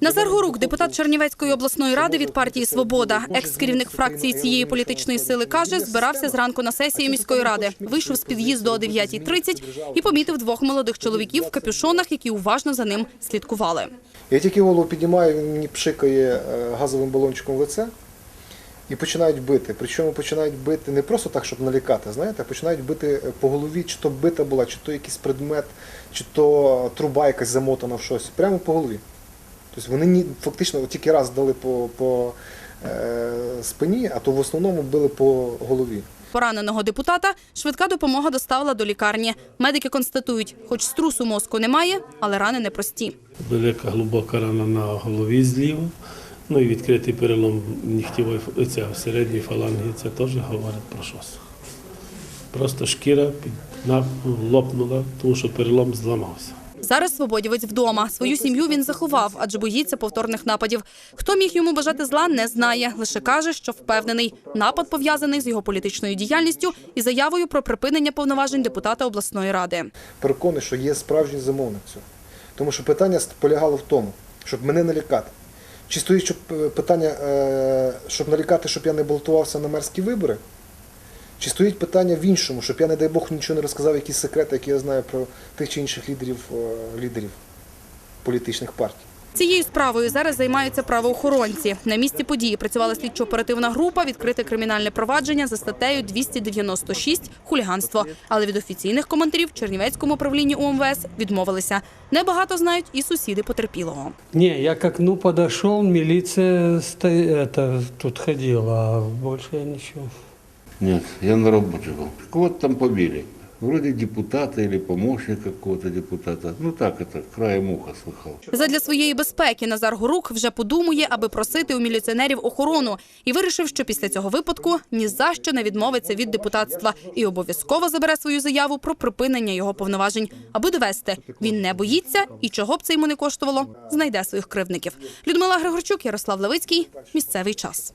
Назар Горук, депутат Чернівецької обласної ради від партії Свобода, екс-керівник фракції цієї політичної сили, каже, збирався зранку на сесії міської ради. Вийшов з під'їзду о 9.30 і помітив двох молодих чоловіків в капюшонах, які уважно за ним слідкували. Я тільки голову піднімаю, він мені пшикає е, газовим балончиком в лице і починають бити. Причому починають бити не просто так, щоб налякати, знаєте, а починають бити е, по голові, чи то бита була, чи то якийсь предмет, чи то труба якась замотана в щось. Прямо по голові. Тобто вони ні, фактично тільки раз дали по, по е, спині, а то в основному били по голові. Пораненого депутата швидка допомога доставила до лікарні. Медики констатують, хоч струсу мозку немає, але рани непрості. Велика глибока рана на голові зліва, ну і відкритий перелом нігтєвої ця, середньої фаланги. Це теж говорить про щось. Просто шкіра лопнула, тому що перелом зламався. Зараз свободівець вдома. Свою сім'ю він заховав, адже боїться повторних нападів. Хто міг йому бажати зла, не знає. Лише каже, що впевнений. Напад пов'язаний з його політичною діяльністю і заявою про припинення повноважень депутата обласної ради. Переконаний, що є справжній замовник цього. Тому що питання полягало в тому, щоб мене налякати. Чи стоїть щоб, е, питання, е, щоб налякати, щоб я не балотувався на мерські вибори? Чи стоїть питання в іншому, щоб я, не дай Бог, нічого не розказав, якісь секрети, які я знаю про тих чи інших лідерів, е, лідерів політичних партій? Цією справою зараз займаються правоохоронці. На місці події працювала слідчо-оперативна група, відкрите кримінальне провадження за статтею 296 хуліганство. Але від офіційних коментарів в Чернівецькому управлінні УМВС відмовилися. Небагато знають і сусіди потерпілого. Не, я к окну подошел, милиция сто... это, тут ходила, а больше я ничего. Нет, я на работе был. Кого-то там побили. Вроде депутата или помощника какого-то депутата. Ну так это, краем уха слыхал. Задля своєї безпеки Назар Горук вже подумує, аби просити у міліціонерів охорону, і вирішив, що після цього випадку ні за що не відмовиться від депутатства і обов'язково забере свою заяву про припинення його повноважень, аби довести він не боїться і чого б це йому не коштувало, знайде своїх кривдників. Людмила Григорчук, Ярослав Левицький. Місцевий час.